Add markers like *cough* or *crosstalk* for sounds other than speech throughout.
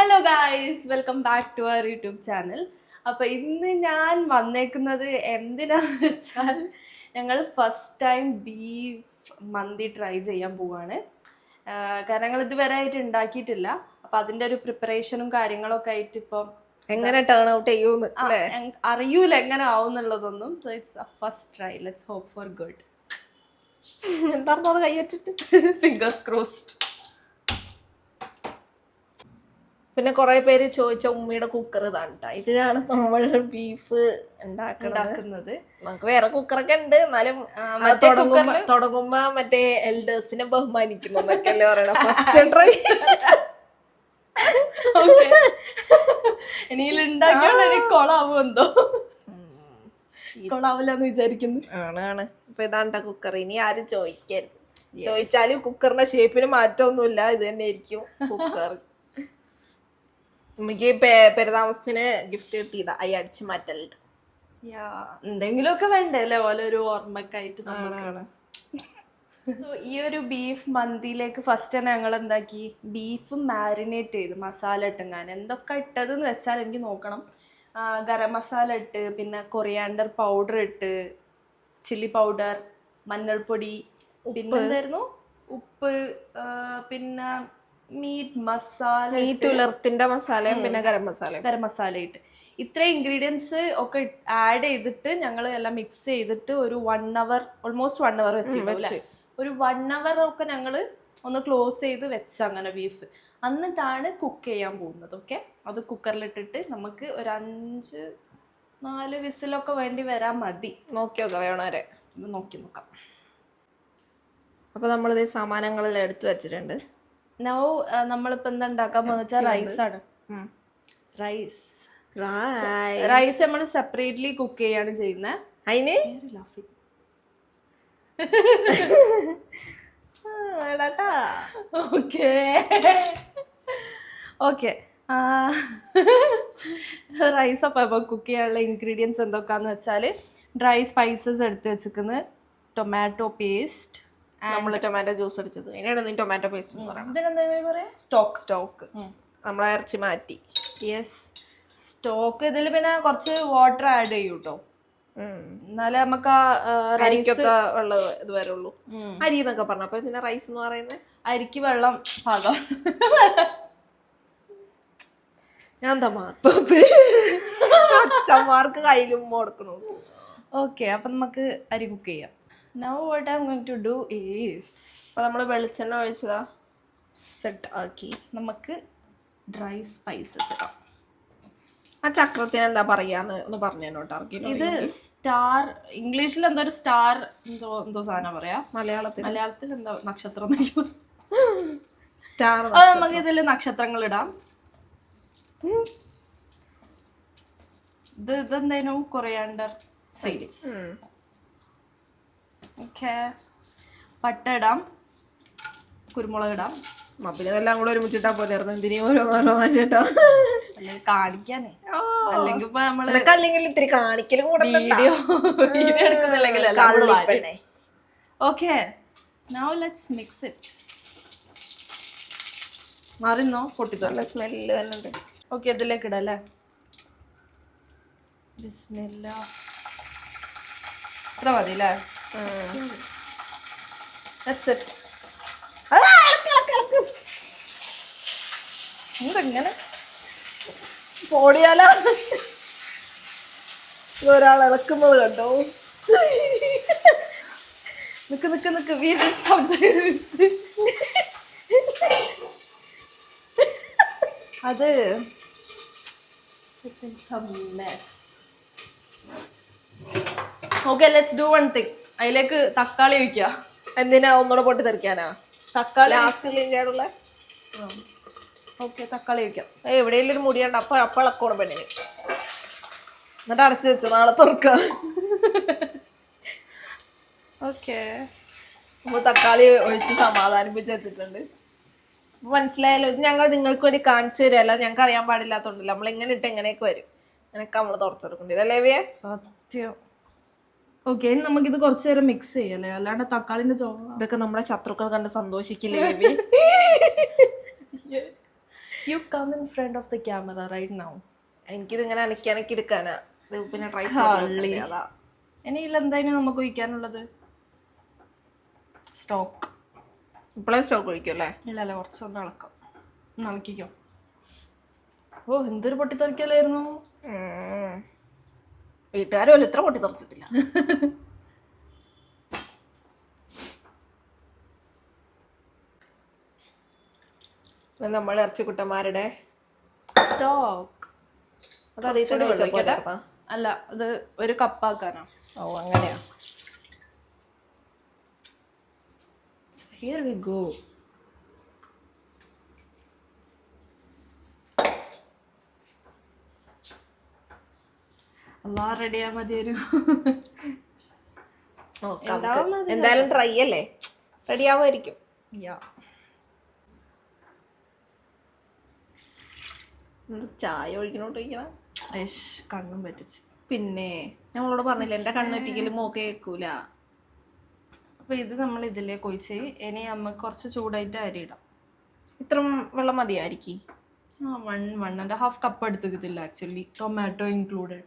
Hello guys welcome back to our YouTube channel അപ്പോൾ ഇന്ന് ഞാൻ വന്നേക്കുന്നത് എന്തിനാന്ന് *laughs* വെച്ചാൽ ഞങ്ങൾ first time beef mandi try ചെയ്യാൻ പോവാണ്. കാരണം ഞങ്ങൾ ഇതുവരെ ആയിട്ട് ഉണ്ടാക്കിയിട്ടില്ല. അപ്പം അതിന്റെ ഒരു പ്രിപ്പറേഷനും കാര്യങ്ങളൊക്കെ ആയിട്ട് ഇപ്പം എങ്ങനെ ടേൺ ഔട്ട് ചെയ്യൂന്ന് അറിയൂല എങ്ങനെ ആവും എന്നുള്ളതൊന്നും so it's first try let's hope for good എന്താ കൈ വെച്ചിട്ട്. *laughs* ഫിംഗേഴ്സ് ക്രോസ്ഡ് പിന്നെ കുറെ പേര് ചോദിച്ച ഉമ്മയുടെ കുക്കർ ഇതാണ് ഇതിനാണ് ഇതിലാണ് നമ്മൾ ബീഫ് ഉണ്ടാക്കുന്നത്. നമുക്ക് വേറെ കുക്കറൊക്കെ ഉണ്ട്. എന്നാലും മറ്റേ തുടങ്ങുമ്പോ തുടങ്ങുമ്പോ മറ്റേ എൽഡേഴ്സിനെ ബഹുമാനിക്കുന്നു എന്നൊക്കെയല്ലേ പറയണ. ഫസ്റ്റ് ട്രൈ എനിക്ക് കൊളാവും എന്തോ? കൊളാവില്ല എന്ന് വിചാരിക്കുന്നു. ആണ് ആണ്. ഇപ്പൊ ഇതാണ് കുക്കർ ഇനി ആരും ചോദിക്കരുത്. ചോദിച്ചാലും കുക്കറിന്റെ ഷേപ്പിന് മാറ്റമൊന്നുമില്ല. ഇത് തന്നെ ആയിരിക്കും കുക്കർ നമുക്ക് പെരുതാമസത്തിന് ഗിഫ്റ്റ് കിട്ടിയതാ. അയ്യ അടിച്ച് മാറ്റലുണ്ട്. എന്തെങ്കിലുമൊക്കെ വേണ്ടേ അല്ലേ? ഓലെ ഒരു ഓർമ്മക്കായിട്ട്. So, ഈ ഒരു ബീഫ് മന്തിയിലേക്ക് ഫസ്റ്റ് തന്നെ ഞങ്ങൾ എന്താക്കി? ബീഫ് മാരിനേറ്റ് ചെയ്ത് മസാല ഇട്ടുങ്ങാൻ എന്തൊക്കെ ഇട്ടതെന്ന് വെച്ചാൽ എനിക്ക് നോക്കണം. ഗരം മസാല ഇട്ട് പിന്നെ കൊറിയാണ്ടർ പൗഡർ ഇട്ട് ചില്ലി പൗഡർ മഞ്ഞൾപ്പൊടി പിന്നെ എന്തായിരുന്നു ഉപ്പ് പിന്നെ മീറ്റ് മസാല മീറ്റ് ഉലർത്തിന്റെ മസാലയും പിന്നെ ഗരം മസാലയും. ഗരം മസാല ഇട്ട്. ഇത്രയും ഇൻഗ്രീഡിയൻസ് ഒക്കെ ആഡ് ചെയ്തിട്ട് ഞങ്ങൾ എല്ലാം മിക്സ് ചെയ്തിട്ട് ഒരു one hour almost one hour വെച്ച്. ഒരു വൺ അവർ ഒക്കെ ഞങ്ങൾ ഒന്ന് ക്ലോസ് ചെയ്ത് വെച്ച അങ്ങനെ ബീഫ് എന്നിട്ടാണ് കുക്ക് ചെയ്യാൻ പോകുന്നത് ഓക്കെ അത് കുക്കറിലിട്ടിട്ട് നമുക്ക് ഒരു അഞ്ച് നാല് വിസിലൊക്കെ വേണ്ടി വരാൻ മതി. നോക്കി നോക്കാം വേണവരെ. നോക്കി നോക്കാം. അപ്പൊ നമ്മളിത് സാമാനങ്ങളെല്ലാം എടുത്തു വെച്ചിട്ടുണ്ട്. നോ നമ്മളിപ്പോ എന്താ ഉണ്ടാക്കാൻ പോകുന്ന വെച്ചാൽ റൈസ് ആണ്. റൈസ് റൈസ് നമ്മൾ സെപ്പറേറ്റ്ലി കുക്ക് ചെയ്യാണ് ചെയ്യുന്നത് അതിന് ഓക്കെ ഓക്കെ റൈസ് അപ്പം ഇപ്പോൾ കുക്ക് ചെയ്യാനുള്ള ഇൻഗ്രീഡിയൻസ് എന്തൊക്കെയാന്ന് വെച്ചാൽ ഡ്രൈ സ്പൈസസ് എടുത്ത് വെച്ചിരിക്കുന്നത്. ടൊമാറ്റോ പേസ്റ്റ് നമ്മൾ ടൊമാറ്റോ ജ്യൂസ് അടിച്ചത്. അതിനാണ് നീ ടൊമാറ്റോ പേസ്റ്റ് എന്ന് പറയുന്നത്. സ്റ്റോക്ക്. സ്റ്റോക്ക്. നമ്മളെ ഇറച്ചി മാറ്റി. യെസ് സ്റ്റോക്ക് ഇതിൽ പിന്നെ കുറച്ച് വാട്ടർ ആഡ് ചെയ്യൂ കേട്ടോ എന്നാലേ നമുക്ക് അരിക്കൊക്കെ വെള്ളം ഇത് വരുള്ളൂ. അരി എന്നൊക്കെ പറഞ്ഞു. അപ്പൊ ഇതിന്റെ റൈസ് എന്ന് പറയുന്നത് അരിക്ക് വെള്ളം പാകം. ഞാൻ അച്ഛന്മാർക്ക് കയ്യിലും കൊടുക്കണു? ഓക്കെ അപ്പൊ നമുക്ക് അരി കുക്ക് ചെയ്യാം. Now what I am going to do is അപ്പൊ നമ്മൾ വെളിച്ചെണ്ണ ഒഴിച്ചതാ. സെറ്റ് ആക്കി. നമുക്ക് ഡ്രൈ സ്പൈസസ് ഇടാം. ആ ചക്രത്തിന് എന്താ പറയാന്ന് ഒന്ന് പറഞ്ഞു കേട്ടോ ഇത് സ്റ്റാർ ഇംഗ്ലീഷിൽ എന്തോ ഒരു സ്റ്റാർ എന്തോ എന്തോ സാധനം പറയാ? മലയാളത്തിൽ മലയാളത്തിൽ എന്തോ നക്ഷത്രം സ്റ്റാർ നമുക്ക് ഇതിൽ നക്ഷത്രങ്ങൾ ഇടാം. ഇത് ഇതെന്തേനു? Coriander sides okay. പട്ട ഇടാം കുരുമുളക് ഇടാം. പിന്നെ ഇതെല്ലാം കൂടെ ഒരുമിച്ചിട്ടാ പോലെയായിരുന്നു എന്തിനീ ഓരോന്നോരോന്നാ ചേട്ടാ അല്ലെങ്കിൽ കാണിക്കാനേ. അല്ലെങ്കിൽ ഇപ്പൊ നമ്മൾ നിനക്ക് അല്ലെങ്കിൽ ഇത്തിരി കാണിക്കലും കൂടെ വീഡിയോ വീഡിയോ എടുക്കുന്നില്ലെങ്കിൽ കള്ളിപ്പെണ്ണേ. Okay. Now let's mix it മാറിന്നോ? പൊട്ടിത്തോ നല്ല സ്മെല്ല് തന്നെ ഓക്കെ ഇതിലേക്ക് ഇടാം അല്ലേ? ബിസ്മില്ല ഇത്ര മതി അല്ലേ ലെറ്റ്സ് ഇറ്റ് എന്തെങ്ങനെ ഓടിയാലോ? ഒരാൾ ഇളക്കുന്നത് കണ്ടോ? നിക്ക് നിക്ക് നിക്ക്. വീണ്ടും സംഭവിച്ച് അത് okay let's do one thing അതിലേക്ക് തക്കാളി ഒഴിക്കുക. എന്തിനാ ഒന്നുകൂടെ പൊട്ടി തെറിക്കാനാ? തക്കാളി ലാസ്റ്റ് ക്ലീൻ ചെയ്യാനുള്ള ഓക്കെ തക്കാളി ഒഴിക്കാം. എവിടെയെങ്കിലും ഒരു മുടിയുണ്ട്. അപ്പൊ അപ്പൊ ഇളക്കോണം പെണ്ണിന്. എന്നിട്ട് അടച്ചു വെച്ചു നാളെ തുറക്കാം. ഓക്കെ. നമ്മൾ തക്കാളി ഒഴിച്ച് സമാധാനിപ്പിച്ച് വെച്ചിട്ടുണ്ട്. മനസ്സിലായല്ലോ ഇത് ഞങ്ങൾ നിങ്ങൾക്ക് വേണ്ടി കാണിച്ചു തരുമല്ല ഞങ്ങൾക്ക് അറിയാൻ പാടില്ലാത്തോണ്ടല്ലോ നമ്മൾ എങ്ങനെ ഇട്ട് എങ്ങനെയൊക്കെ വരും. അങ്ങനെയൊക്കെ നമ്മൾ തുറച്ചെടുക്കേണ്ടി അല്ലേ വേ സത്യം. ഓക്കെ ഇനി നമുക്കിത് കുറച്ച് നേരം മിക്സ് ചെയ്യല്ലേ? അല്ലാണ്ട് തക്കാളിന്റെ ചോ ഇതൊക്കെ നമ്മുടെ ശത്രുക്കൾ കണ്ട് സന്തോഷിക്കില്ലേ baby? You come in front of the camera right now എനിക്കിത് ഇങ്ങനെ അനക്കി എടുക്കാനാ. ഇത് പിന്നെ ട്രൈ കള്ളി. ഇനി ഇല്ല എന്തായാലും നമുക്ക് ഒഴിക്കാനുള്ളത്? സ്റ്റോക്ക് ഇപ്പോഴേ സ്റ്റോക്ക് ഒഴിക്കും അല്ലേ? ഇല്ല അല്ല കുറച്ചൊന്ന് ഇളക്കാം. ഒന്ന് ഇളക്കിക്കോ. ഓ എന്തൊരു പൊട്ടിത്തെറിക്കലായിരുന്നു. വീട്ടുകാരും ഇത്ര പൊട്ടി തുറച്ചിട്ടില്ല. നമ്മൾ ഇറച്ചിക്കുട്ടന്മാരുടെ സ്റ്റോക്ക്. അത് അതേ തന്നെ ഒഴിച്ചപ്പോ അല്ല അത് ഒരു കപ്പാക്കാനാ ഓ അങ്ങനെയാ. ഹിയർ വി ഗോ അല്ലാ റെഡിയാ മതി ഒരു എന്തായാലും ട്രൈ അല്ലേ? റെഡി ആവുമായിരിക്കും. ചായ ഒഴിക്കണോട്ട് ഒഴിക്കണം ഐഷ് കണ്ണും പറ്റിച്ച്. പിന്നെ നമ്മളോട് പറഞ്ഞില്ല എന്റെ കണ്ണൊറ്റിക്കലും മോക്കെ കേൾക്കൂല. അപ്പൊ ഇത് നമ്മൾ ഇതിലേ ഒഴിച്ച് ഇനി അമ്മ കുറച്ച് ചൂടായിട്ട് അരി ഇടാം. ഇത്ര വെള്ളം മതിയായിരിക്കും. ആ one one and half cup എടുത്തിട്ടില്ല ആക്ച്വലി ടൊമാറ്റോ ഇൻക്ലൂഡഡ്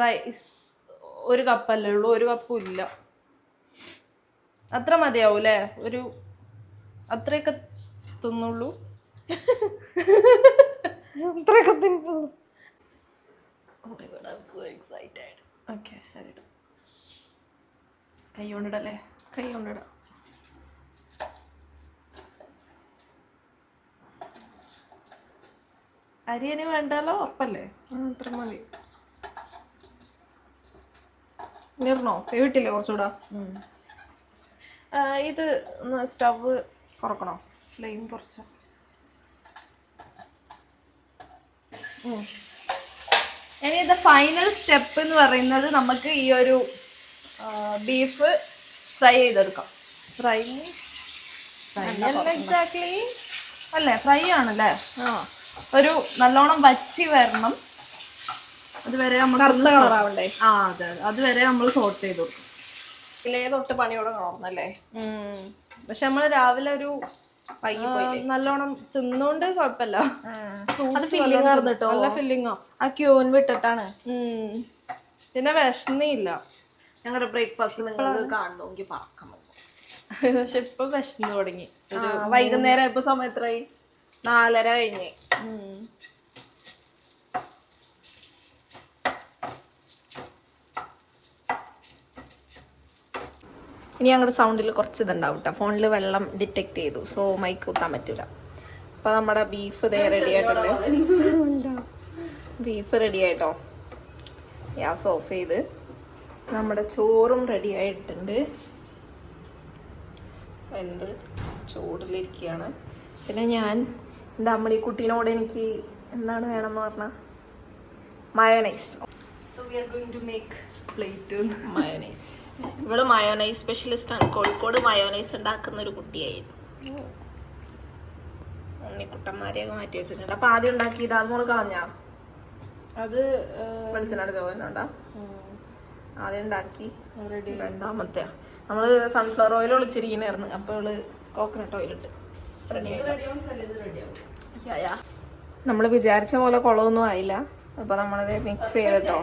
റൈസ് ഒരു കപ്പല്ലേ ഉള്ളൂ ഒരു കപ്പും ഇല്ല. അത്ര മതിയാവും അല്ലേ ഒരു അത്രയൊക്കെ തിന്നുള്ളൂ. അത്രയൊക്കെ തിന്നുള്ളൂ. ഓക്കെ കൈ കൊണ്ടിടല്ലേ? കൈ കൊണ്ടിടാം. വേണ്ടല്ലോ ഉറപ്പല്ലേ? അത്ര മതി. നിർണോ കേട്ടില്ലേ കുറച്ചുകൂടാ? ഇത് സ്റ്റവ് കുറക്കണോ ഫ്ലെയിം കുറച്ച്. ഇനി ഇത് ഫൈനൽ സ്റ്റെപ്പ് എന്ന് പറയുന്നത് നമുക്ക് ഈ ഒരു ബീഫ് ഫ്രൈ ചെയ്തെടുക്കാം. ഫ്രൈ ഫ്രൈ അല്ല എക്സാക്ട്ലി അല്ലേ ഫ്രൈ ആണല്ലേ? ആ. ഒരു നല്ലോണം വറ്റി വരണം. അതുവരെ നമ്മൾ കറുത്ത കളറാവണ്ടേ? ആ അതെ അതെ. അതുവരെ നമ്മൾ സോർട്ട് ചെയ്തു. ഇതിലേ തൊട്ട് പണിയോടെ കാണുന്നല്ലേ. പക്ഷെ നമ്മൾ രാവിലെ ഒരു നല്ലോണം തിന്നോണ്ട് കുഴപ്പമില്ല അത് ഫില്ലിംഗ് ആയിരുന്നു നല്ല ഫില്ലിങ്ങോ ആ. ക്യൂൻ വിട്ടിട്ടാണ്. പിന്നെ വിഷമില്ല ഞങ്ങളുടെ ബ്രേക്ക്ഫാസ്റ്റ് നിങ്ങൾക്ക് കാണണമെങ്കിൽ പറക്കണം പക്ഷെ ഇപ്പൊ വിശന്ന് തുടങ്ങി. വൈകുന്നേരം ഇപ്പൊ സമയത്രായി നാലര കഴിഞ്ഞ്. ഇനി ഞങ്ങളുടെ സൗണ്ടിൽ കുറച്ച് ഇതുണ്ടാവും കേട്ടോ ഫോണിൽ വെള്ളം ഡിറ്റക്ട് ചെയ്തു. സോ മൈക്ക് കുത്താൻ പറ്റൂല. അപ്പൊ നമ്മുടെ ബീഫ് ദേ റെഡി ആയിട്ടുണ്ട്. ബീഫ് റെഡി ആയിട്ടോ? ഗ്യാസ് ഓഫ് ചെയ്ത്. നമ്മുടെ ചോറും റെഡി ആയിട്ടുണ്ട്. എന്ത്? ചൂടിലിരിക്കുകയാണ് പിന്നെ ഞാൻ എന്റെ അമ്മണിക്കുട്ടീനോട് എനിക്ക് എന്താണ് വേണമെന്ന് പറഞ്ഞ? Mayonnaise so we are going to make plate mayonnaise ഇവൾ മയോണൈസ് സ്പെഷ്യലിസ്റ്റ് ആണ്. കോഴിക്കോട് മയോണൈസ് ഉണ്ടാക്കുന്ന ഒരു കുട്ടിയായിരുന്നു. ഉണ്ണിക്കുട്ടന്മാരെയൊക്കെ മാറ്റി വെച്ചിട്ടുണ്ട്. അപ്പൊ ആദ്യം ഉണ്ടാക്കിയത് അത് മോൾ കളഞ്ഞാ? അത് വെളിച്ചെണ്ണയുടെ ചോവനുണ്ടാ ആദ്യം ഉണ്ടാക്കി. രണ്ടാമത്തെ. നമ്മൾ സൺഫ്ലവർ ഓയിൽ ഒളിച്ചിരിക്കണായിരുന്നു. അപ്പൊ അവൾ കോക്കനട്ട് ഓയിൽ ഇട്ട്. നമ്മൾ വിചാരിച്ച പോലെ കുളമൊന്നും ആയില്ല. അപ്പൊ നമ്മളിത് മിക്സ് ചെയ്തിട്ടോ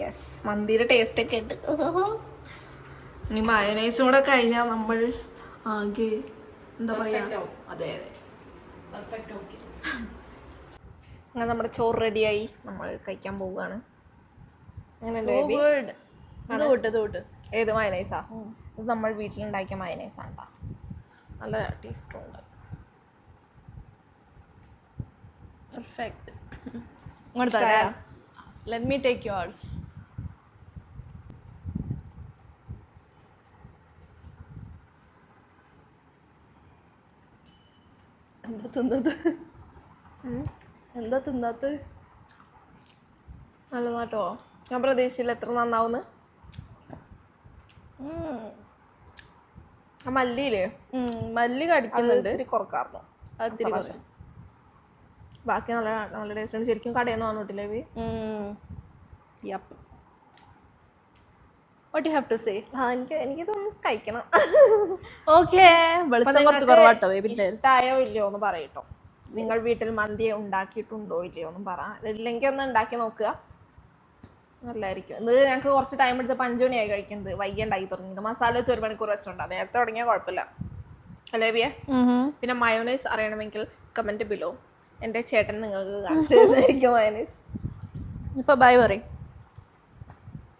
യെസ് മന്തിയുടെ ടേസ്റ്റ് ഒക്കെ ഉണ്ട്. *laughs* ഇനി മയനൈസും കൂടെ കഴിഞ്ഞാൽ നമ്മൾ ആകെ എന്താ പറയാ? അതെ അതെ. അങ്ങനെ നമ്മുടെ ചോറ് റെഡിയായി നമ്മൾ കഴിക്കാൻ പോവുകയാണ്. ഏത് മയനൈസാ ഇത് നമ്മൾ വീട്ടിലുണ്ടാക്കിയ മയനൈസാണ് കേട്ടോ നല്ല ടേസ്റ്റും ഉണ്ട്. Perfect? Let me take yours എന്താ തിന്നത്? എന്താ തിന്നാത്ത? നല്ലതാട്ടോ ഞാൻ പ്രതീക്ഷയില്ല എത്ര നന്നാവുന്ന്? മല്ലിയില്ലേ? മല്ലി കടിക്കുന്നുണ്ട്. കുറക്കാറുണ്ട് കുറച്ച്. ബാക്കി നല്ല നല്ല ടേസ്റ്റ് ഉണ്ട്. ശരിക്കും കടയിൽ നിന്ന് വന്നിട്ടില്ലേ ഉം. You What to? ആ എനിക്ക് എനിക്കിതൊന്ന് കഴിക്കണം. Okay. വെളിച്ചം കുറച്ച് കുറവാട്ടോ ഇഷ്ടായോ ഇല്ലയോ എന്ന് പറയട്ടോ. നിങ്ങൾ വീട്ടിൽ മന്തി ഉണ്ടാക്കിയിട്ടുണ്ടോ ഇല്ലയോ ഒന്നും പറ. ഇല്ലെങ്കിൽ ഒന്ന് ഉണ്ടാക്കി നോക്കുക. നല്ലതായിരിക്കും ഇത് ഞങ്ങൾക്ക് കുറച്ച് ടൈം എടുത്ത് അഞ്ചു മണിയായി കഴിക്കുന്നത്. വൈകി ഉണ്ടാക്കി തുടങ്ങിയത് മസാല വെച്ച് ഒരു മണിക്കൂർ വെച്ചോണ്ടാ. നേരത്തെ തുടങ്ങിയാൽ കുഴപ്പമില്ല. അല്ലേ ബിയ പിന്നെ മയോണൈസ് അറിയണമെങ്കിൽ കമന്റ് ബിലോ എന്റെ ചേട്ടൻ നിങ്ങൾക്ക് കാണിച്ചു തരുന്നതായിരിക്കും മയോനൈസ് ഇപ്പൊ ബൈ പറയും.